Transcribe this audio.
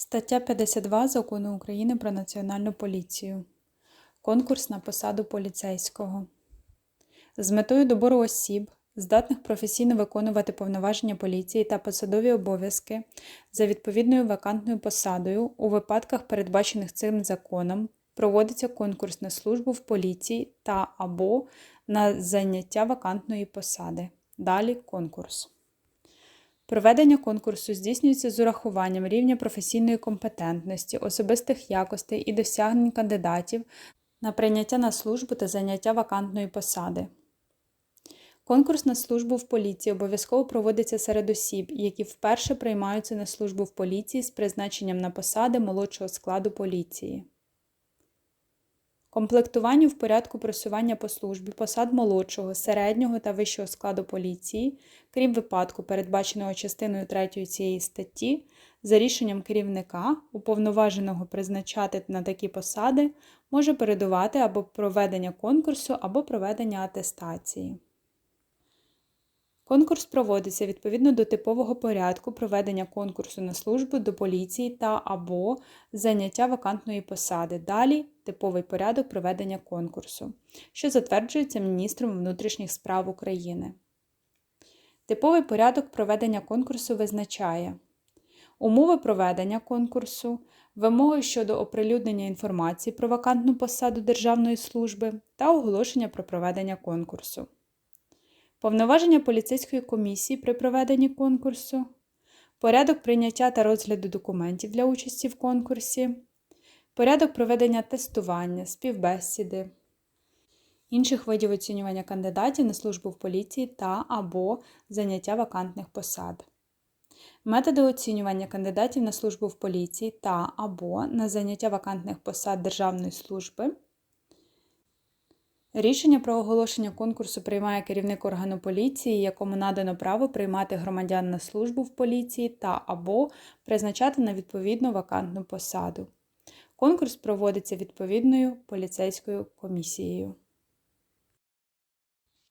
Стаття 52 Закону України про Національну поліцію. Конкурс на посаду поліцейського. З метою добору осіб, здатних професійно виконувати повноваження поліції та посадові обов'язки за відповідною вакантною посадою у випадках, передбачених цим законом, проводиться конкурс на службу в поліції та або на зайняття вакантної посади. Далі конкурс. Проведення конкурсу здійснюється з урахуванням рівня професійної компетентності, особистих якостей і досягнень кандидатів на прийняття на службу та заняття вакантної посади. Конкурс на службу в поліції обов'язково проводиться серед осіб, які вперше приймаються на службу в поліції з призначенням на посади молодшого складу поліції. Комплектуванню в порядку просування по службі посад молодшого, середнього та вищого складу поліції, крім випадку, передбаченого частиною 3 цієї статті, за рішенням керівника, уповноваженого призначати на такі посади, може передувати або проведення конкурсу, або проведення атестації. Конкурс проводиться відповідно до типового порядку проведення конкурсу на службу до поліції та або заняття вакантної посади. Далі типовий порядок проведення конкурсу, що затверджується міністром внутрішніх справ України. Типовий порядок проведення конкурсу визначає умови проведення конкурсу, вимоги щодо оприлюднення інформації про вакантну посаду державної служби та оголошення про проведення конкурсу. Повноваження поліцейської комісії при проведенні конкурсу, порядок прийняття та розгляду документів для участі в конкурсі, порядок проведення тестування, співбесіди, інших видів оцінювання кандидатів на службу в поліції та або заняття вакантних посад. Методи оцінювання кандидатів на службу в поліції та або на заняття вакантних посад Державної служби. Рішення про оголошення конкурсу приймає керівник органу поліції, якому надано право приймати громадян на службу в поліції та або призначати на відповідну вакантну посаду. Конкурс проводиться відповідною поліцейською комісією.